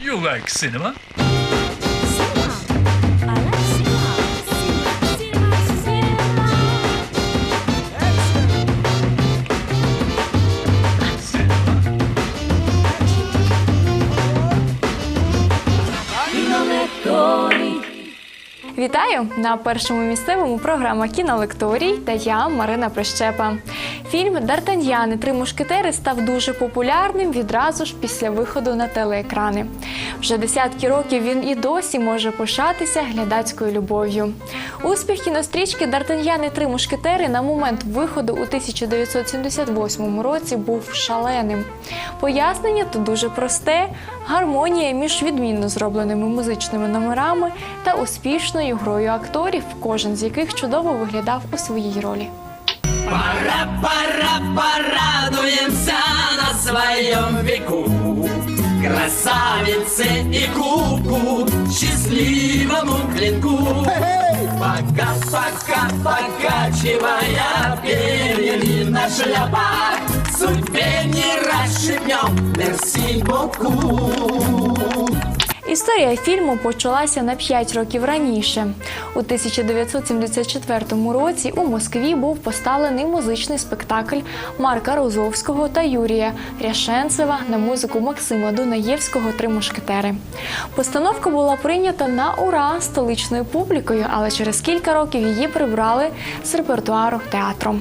You like cinema? Вітаю на першому місцевому програма Кінолекторій та я Марина Прищепа. Фільм Д'Артаньяни Три мушкетери став дуже популярним відразу ж після виходу на телеекрани. Вже десятки років він і досі може пишатися глядацькою любов'ю. Успіх кінострічки Д'Артаньяни Три мушкетери на момент виходу у 1978 році був шаленим. Пояснення тут дуже просте: гармонія між відмінно зробленими музичними номерами та успішною грою акторів, кожен з яких чудово виглядав у своїй ролі. Пора, пора, порадуемся на своем веку. Красавице и куку, счастливому клинку. Пока, пока, покачивая перьями на шляпах Судьбе не расшибнем, мерси боку Історія фільму почалася на 5 років раніше. У 1974 році у Москві був поставлений музичний спектакль Марка Розовського та Юрія Ряшенцева на музику Максима Дунаєвського Три мушкетери. Постановка була прийнята на ура столичною публікою, але через кілька років її прибрали з репертуару театру.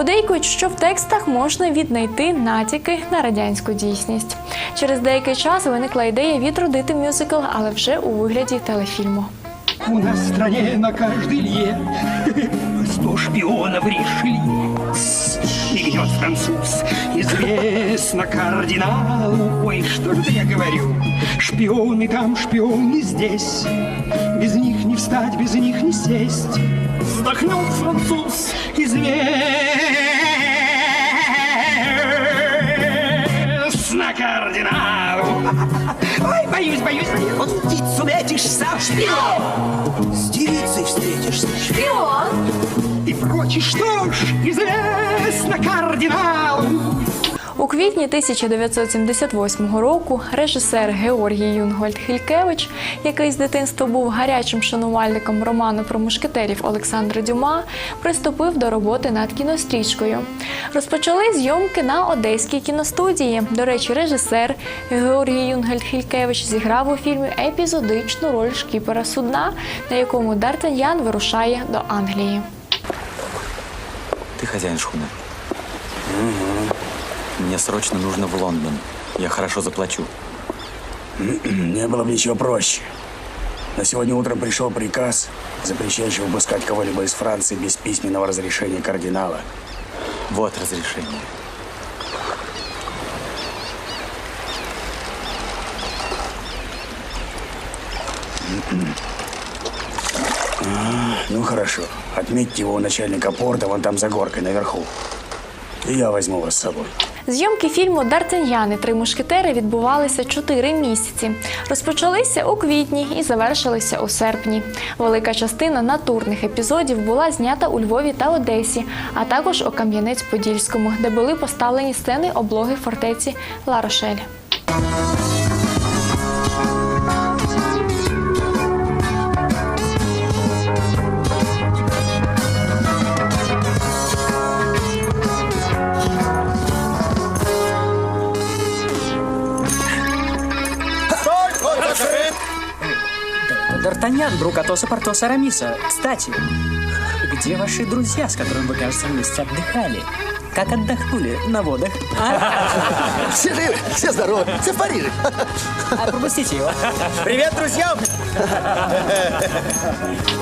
Подейкують, що в текстах можна віднайти натяки на радянську дійсність. Через деякий час виникла ідея відродити мюзикл, але вже у вигляді телефільму. У нас в стране на каждой лье Сто шпионов решили И гнет француз. Известно кардиналу Ой, что же я говорю? Шпионы там, шпионы здесь. Без них не встать, без них не сесть. Вздохнул француз. Известно Ой, боюсь, боюсь, боюсь Вот птицу метишься, шпион. С девицей встретишься, шпион. И прочее, что ж, известно кардиналу. У квітні 1978 року режисер Георгій Юнгольд Хількевич, який з дитинства був гарячим шанувальником роману про мушкетерів Олександра Дюма, приступив до роботи над кінострічкою. Розпочали зйомки на одеській кіностудії. До речі, режисер Георгій Юнгольд Хількевич зіграв у фільмі епізодичну роль шкіпера судна, на якому Д'Артаньян вирушає до Англії. Ты хозяин шхуны? Мне срочно нужно в Лондон. Я хорошо заплачу. Не было бы ничего проще. На сегодня утром пришел приказ, запрещающий выпускать кого-либо из Франции без письменного разрешения кардинала. Вот разрешение. Ну хорошо, отметьте его у начальника порта вон там за горкой наверху. И я возьму вас с собой. Зйомки фільму Д'Артаньяни Три мушкетери відбувалися чотири місяці. Розпочалися у квітні і завершилися у серпні. Велика частина натурних епізодів була знята у Львові та Одесі, а також у Кам'янець-Подільському, де були поставлені сцени облоги фортеці Ла-Рошель. Д'Артаньян, друг Атоса, Портоса, Арамиса. Кстати, где ваши друзья, с которыми вы, кажется, вместе отдыхали? Как отдохнули на водах? А, Все живы, все здоровы, все в Париже. А, пропустите его. Привет, друзьям!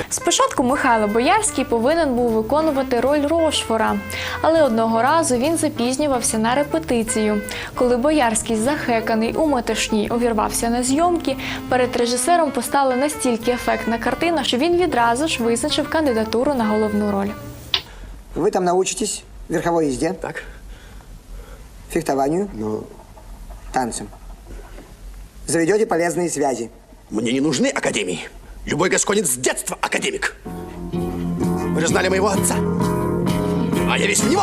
Спочатку Михайло Боярський повинен був виконувати роль Рошфора, але одного разу він запізнювався на репетицію. Коли Боярський, захеканий у метушні, увірвався на зйомки, перед режисером постала настільки ефектна картина, що він відразу ж визначив кандидатуру на головну роль. Вы там научитесь верховой езде, Так, фехтованию, ну, танцам. Заведете полезные связи. мне не нужны академии. Любой гасконец с детства академик. Вы же знали моего отца. А я весь в него.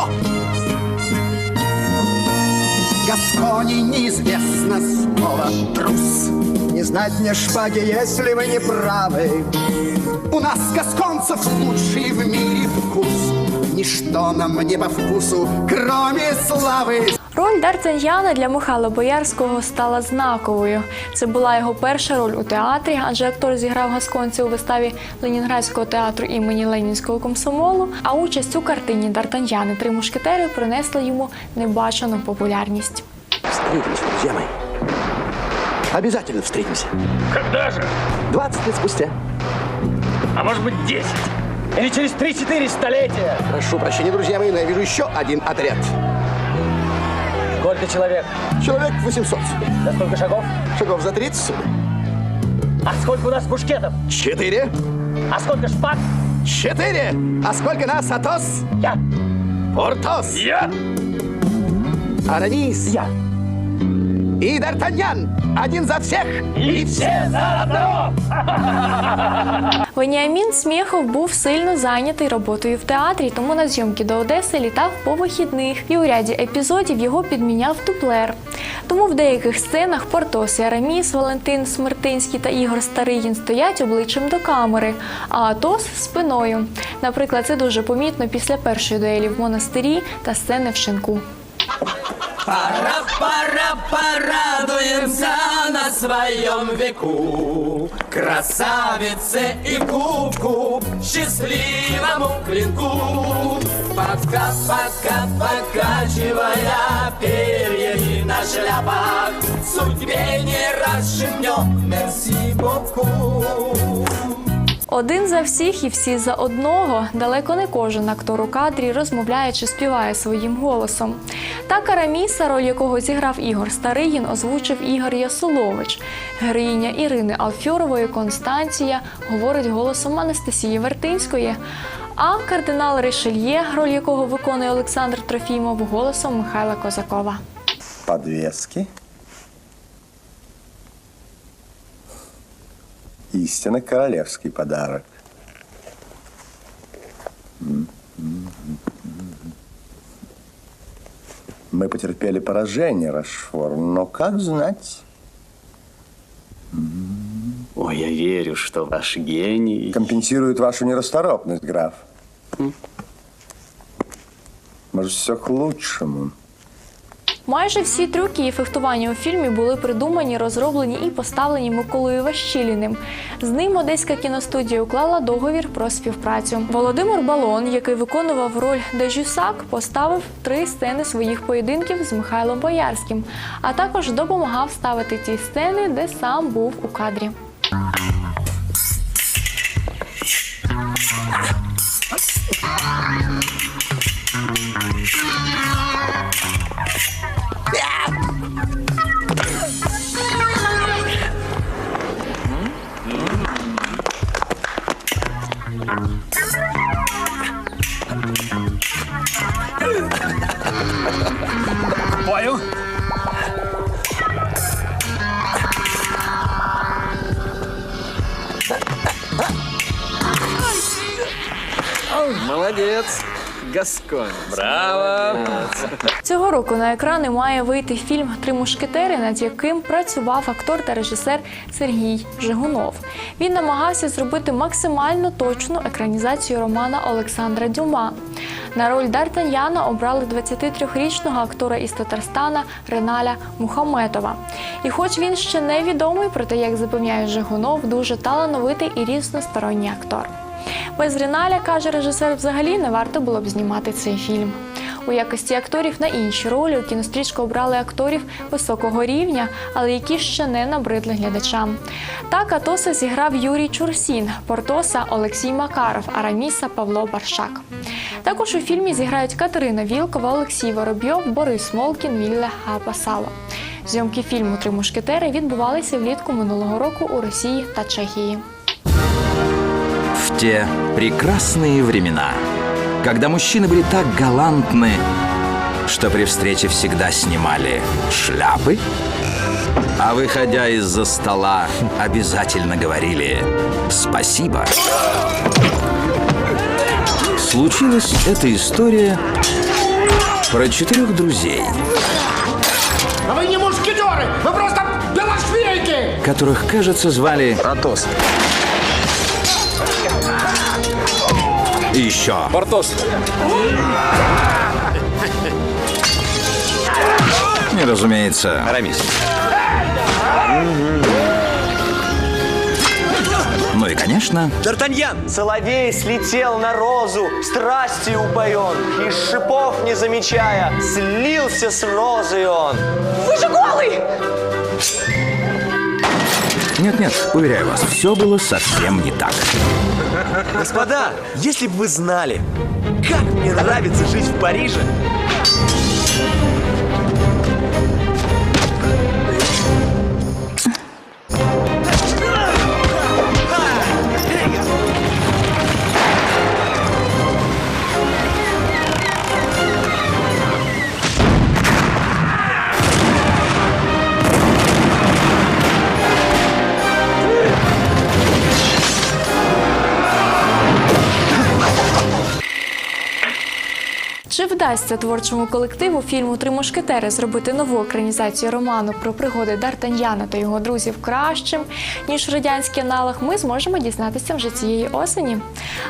Гаскони неизвестно слово трус. знать мне шпаги, если вы не правы. У нас, гасконцев, лучший в мире вкус. Ничто нам не по вкусу, кроме славы. Роль Д'Артаньяна для Михайла Боярського стала знаковою. Це була його перша роль у театрі, адже актор зіграв гасконця у виставі Ленінградського театру імені Ленінського комсомолу. А участь у картині Д'Артаньян і три мушкетери принесла йому небачену популярність. Встретимся, друзья мои. Обязательно встретимся. Когда же? 20 лет спустя. А может быть 10? Или через 3-4 столетия? Прошу прощения, друзья мои, но я вижу еще один отряд. Сколько человек? Человек 800. За сколько шагов? Шагов за 30. А сколько у нас мушкетов? Четыре. А сколько шпаг? Четыре. А сколько нас, Атос? Я. Портос. Я? Арамис. Я. И Д'Артаньян. Один за всех. И все за одного! Веніамін Смєхов був сильно зайнятий роботою в театрі, тому на зйомки до Одеси літав по вихідних, і у ряді епізодів його підміняв дуплер. Тому в деяких сценах Портос і Араміс, Валентин Смертинський та Ігор Старигін стоять обличчям до камери, а Атос спиною. Наприклад, це дуже помітно після першої дуелі в монастирі та сцени в шинку. Пора, пора, порадуемся на своем веку. Красавице и кубку, счастливому клинку. Пока, пока, покачивая перьями на шляпах Судьбе не расшибнем, мерси боку Один за всіх і всі за одного. Далеко не кожен актор у кадрі розмовляє чи співає своїм голосом. Так Араміса, роль якого зіграв Ігор Старигін, озвучив Ігор Ясулович. Героїня Ірини Алфьорової Констанція говорить голосом Анастасії Вертинської. А кардинал Ришельє, роль якого виконує Олександр Трофімов, голосом Михайла Козакова. Подвески. Истинно королевский подарок. Мы потерпели поражение, Рашфор, но как знать? Ой, я верю, что ваш гений... Компенсирует вашу нерасторопность, граф. Может, все к лучшему. Майже всі трюки і фехтування у фільмі були придумані, розроблені і поставлені Миколою Ващіліним. З ним одеська кіностудія уклала договір про співпрацю. Володимир Балон, який виконував роль Дежюсак, поставив три сцени своїх поєдинків з Михайлом Боярським, а також допомагав ставити ті сцени, де сам був у кадрі. Thank you. Гасконь. Браво! Цього року на екрани має вийти фільм Три мушкетери, над яким працював актор та режисер Сергій Жигунов. Він намагався зробити максимально точну екранізацію романа Олександра Дюма. На роль Д'Артаньяна обрали 23-річного актора із Татарстана Реналя Мухаметова. І хоч він ще не відомий, проте, як запевняє Жигунов, дуже талановитий і різносторонній актор. Без Реналя, каже режисер, взагалі не варто було б знімати цей фільм. У якості акторів на інші ролі у кінострічку обрали акторів високого рівня, але які ще не набридли глядачам. Так Атоса зіграв Юрій Чурсін, Портоса Олексій Макаров, Араміса Павло Баршак. Також у фільмі зіграють Катерина Вілкова, Олексій Воробйов, Борис Молкін, Вілля Гапасало. Зйомки фільму Три мушкетери відбувалися влітку минулого року у Росії та Чехії. В те прекрасные времена, когда мужчины были так галантны, что при встрече всегда снимали шляпы, а выходя из-за стола обязательно говорили «спасибо». Случилась эта история про четырех друзей. А вы не мушкетеры, вы просто белошвейки! которых, кажется, звали... Протос. И еще. Портос. И, разумеется... Арамис. Ну и, конечно, Д'Артаньян! Соловей слетел на розу, страстью упоен, Из шипов не замечая, слился с розой он. Ви же голий! нет-нет, уверяю вас, все было совсем не так. Господа, если бы вы знали, как мне нравится жить в Париже. Чи вдасться творчому колективу фільму Три мушкетери зробити нову екранізацію роману про пригоди Д'Артаньяна та його друзів кращим, ніж радянський аналог, ми зможемо дізнатися вже цієї осені.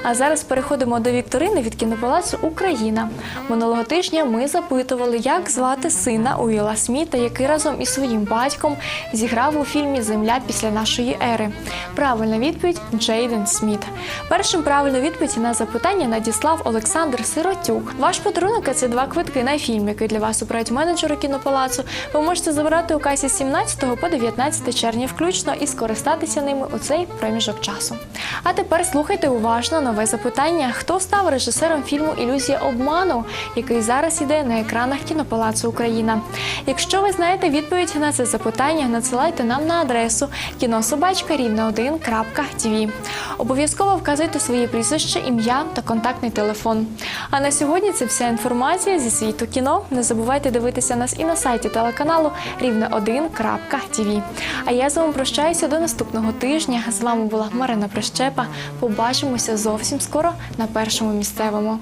А зараз переходимо до вікторини від кінопалацу Україна. Минулого тижня ми запитували, як звати сина Уіла Сміта, який разом із своїм батьком зіграв у фільмі Земля після нашої ери. Правильна відповідь Джейден Сміт. Першим правильну відповідь на запитання надіслав Олександр Сиротюк. Ваш подарунок це два квитки на фільм, який для вас обирають менеджери кінопалацу. Ви можете забирати у касі з 17 по 19 червня включно і скористатися ними у цей проміжок часу. А тепер слухайте уважно нове запитання: хто став режисером фільму Ілюзія обману, який зараз іде на екранах кінопалацу Україна? Якщо ви знаєте відповідь на це запитання, надсилайте нам на адресу кінособачка рівне 1.tv. Обов'язково вказуйте своє прізвище, ім'я та контактний телефон. А на сьогодні це інформація зі світу кіно. Не забувайте дивитися нас і на сайті телеканалу рівне 1.tv. А я з вами прощаюся до наступного тижня. З вами була Марина Прищепа. Побачимося зовсім скоро на першому місцевому.